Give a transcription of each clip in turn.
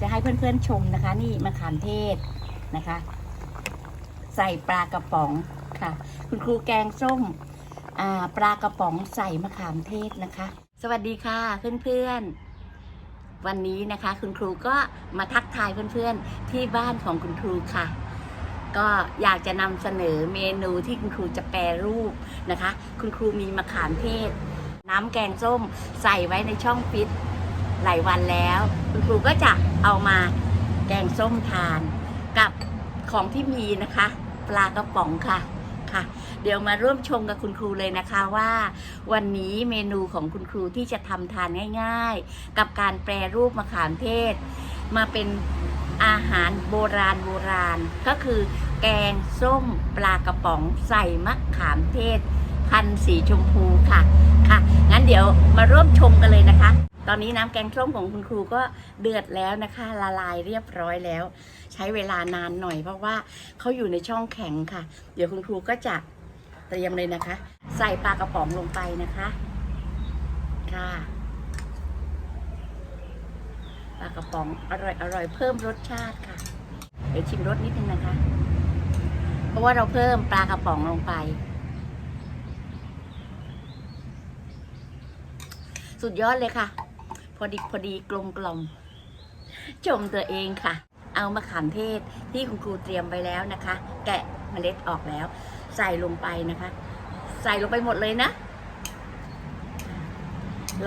จะให้เพื่อนๆชมนะคะ นี่มะขามเทศนะคะ ใส่ปลากระป๋องค่ะ คุณครูแกงส้มปลากระป๋องใส่มะขามเทศนะคะ สวัสดีค่ะเพื่อนๆ วันนี้นะคะ คุณครูก็มาทักทายเพื่อนๆที่บ้านของคุณครูค่ะ ก็อยากจะนำเสนอเมนูที่คุณครูจะแปรรูปนะคะ คุณครูมีมะขามเทศ น้ำแกงส้มใส่ไว้ในช่องฟิต หลายวันแล้ว คุณครูก็จะเอามาแกงส้มทานกับของที่มีนะคะ ปลากระป๋องค่ะค่ะ เดี๋ยวมาร่วมชมกับคุณครูเลยนะคะว่า วันนี้เมนูของคุณครูที่จะทำทานง่าย ๆ กับการแปรรูปมะขามเทศ มาเป็นอาหารโบราณโบราณ ก็คือแกงส้มปลากระป๋องใส่มะขามเทศ พันสีชมพูค่ะค่ะ งั้นเดี๋ยวมาร่วมชมกันเลยนะคะ ตอนนี้น้ำแกงส้มของคุณครูก็เดือดแล้วนะคะ ละลายเรียบร้อยแล้ว ใช้เวลานานหน่อยเพราะว่าเขาอยู่ในช่องแข็งค่ะ เดี๋ยวคุณครูก็จะเตรียมเลยนะคะ ใส่ปลากระป๋องลงไปนะคะค่ะปลากระป๋องอร่อยอร่อยเพิ่มรสชาติค่ะ เดี๋ยวชิมรสนิดนึงนะคะ เพราะว่าเราเพิ่มปลากระป๋องลงไป สุดยอดเลยค่ะ พอดีพอดีกลมกลมชมตัวเองค่ะ เอามะขามเทศที่คุณครูเตรียมไว้แล้วนะคะ แกะเมล็ดออกแล้ว ใส่ลงไปนะคะ ใส่ลงไปหมดเลยนะ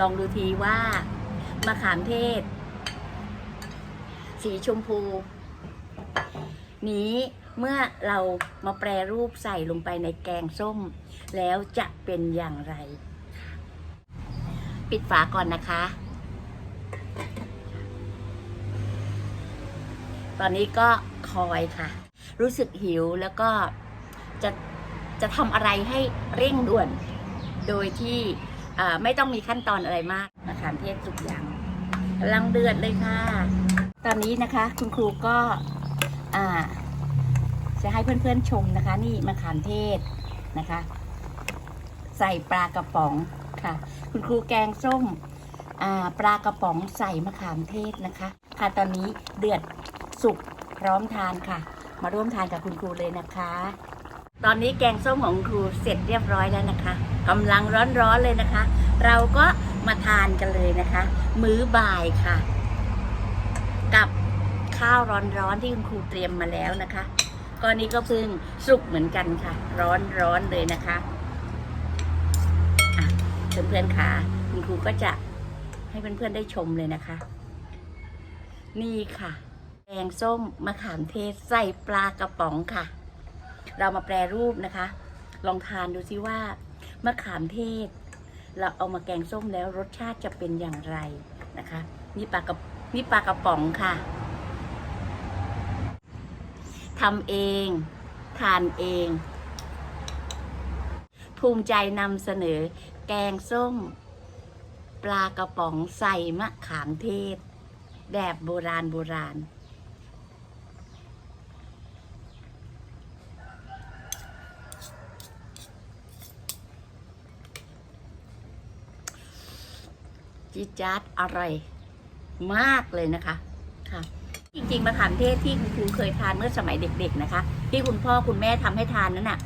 ลองดูทีว่ามะขามเทศ สีชมพู นี้เมื่อเรามาแปรรูปใส่ลงไปในแกงส้ม แล้วจะเป็นอย่างไร ปิดฝาก่อนนะคะ ตอนนี้ก็คอยค่ะ รู้สึกหิวแล้วก็จะจะทำอะไรให้เร่งด่วน โดยที่ไม่ต้องมีขั้นตอนอะไรมากมะขามเทศสุกอย่างกำลังเดือดเลยค่ะ ตอนนี้นะคะ คุณครูก็จะให้เพื่อนๆชมนะคะ นี่มะขามเทศนะคะ ใส่ปลากระป๋องค่ะ คุณครูแกงส้ม ปลากระป๋องใส่มะขามเทศนะคะ ค่ะตอนนี้เดือดสุกพร้อมทานค่ะ มาร่วมทานกับคุณครูเลยนะคะ ตอนนี้แกงส้มของครูเสร็จเรียบร้อยแล้วนะคะกำลังร้อนๆเลยนะคะ เราก็มาทานกันเลยนะคะ มื้อบ่ายค่ะ กับข้าวร้อนๆที่คุณครูเตรียมมาแล้วนะคะก้อนนี้ก็เพิ่งสุกเหมือนกันค่ะ ร้อนๆเลยนะคะะเพื่อนๆค่ะ คุณครูก็จะ ให้เพื่อนๆได้ชมเลยนะคะ นี่ค่ะแกงส้มมะขามเทศใส่ปลากระป๋องค่ะ เรามาแปรรูปนะคะ ลองทานดูซิว่ามะขามเทศ เราเอามาแกงส้มแล้วรสชาติจะเป็นอย่างไรนะคะ นี่ปลากระนี่ปลากระป๋องค่ะทำเอง ทานเอง ภูมิใจนำเสนอแกงส้ม ปลากระป๋องใส่มะขามเทศ แบบโบราณโบราณ จิจัดอร่อยมากเลยนะคะค่ะจริงๆมะขามเทศที่คุณครูเคยทานเมื่อสมัยเด็ก ๆ นะคะ ที่คุณพ่อคุณแม่ทำให้ทานนั้นน่ะ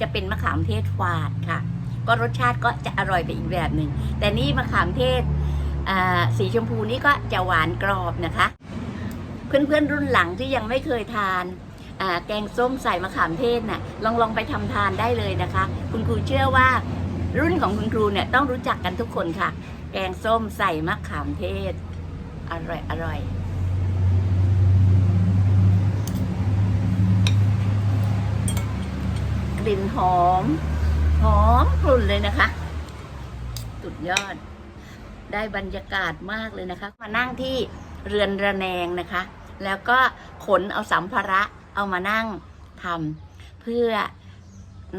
จะเป็นมะขามเทศฝาดค่ะ ก็รสชาติก็จะอร่อยไปอีกแบบหนึ่ง แต่นี่มะขามเทศสีชมพูนี่ก็จะหวานกรอบนะคะ เพื่อนๆรุ่นหลังที่ยังไม่เคยทานแกงส้มใส่มะขามเทศน่ะลองลองไปทำทานได้เลยนะคะ คุณครูเชื่อว่ารุ่นของคุณครูเนี่ยต้องรู้จักกันทุกคนค่ะ แกงส้มใส่มะขามเทศ อร่อยอร่อยกลิ่นหอม หอมกลุ่นเลยนะคะ สุดยอด ได้บรรยากาศมากเลยนะคะ มานั่งที่เรือนระแนงนะคะ แล้วก็ขนเอาสัมภาระเอามานั่งทำเพื่อ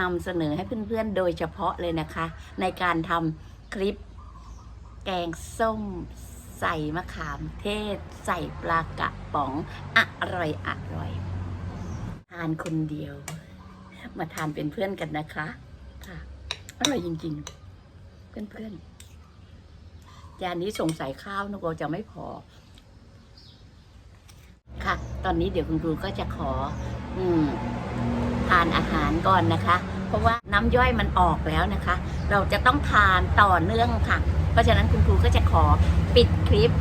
นำเสนอให้เพื่อนๆโดยเฉพาะเลยนะคะ ในการทำคลิปแกงส้มใส่มะขามเทศ ใส่ปลากระป๋องอร่อยอร่อย ทานคนเดียว มาทานเป็นเพื่อนกันนะคะ ค่ะ อร่อยจริงๆ เพื่อนๆ จานนี้สงสัยข้าวนกโกจะไม่พอ ค่ะ ตอนนี้เดี๋ยวคุณครูก็จะขอ อืมทานอาหารก่อนนะคะ เพราะว่าน้ำย่อยมันออกแล้วนะคะ เราจะต้องทานต่อเนื่องค่ะ เพราะฉะนั้นคุณครูก็จะขอปิดคลิป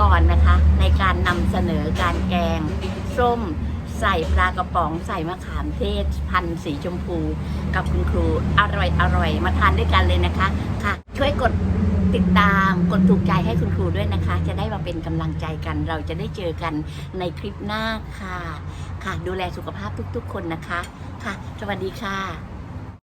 ก่อนนะคะ ในการนำเสนอการแกงส้ม ใส่ปลากระป๋องใส่มะขามเทศ พันสีชมพู กับคุณครูอร่อยอร่อยมาทานด้วยกันเลยนะคะค่ะ ช่วยกดติดตามกดถูกใจให้คุณครูด้วยนะคะ จะได้มาเป็นกำลังใจกัน เราจะได้เจอกันในคลิปหน้าค่ะ ค่ะ ดูแลสุขภาพทุกๆ คนนะคะค่ะ สวัสดีค่ะ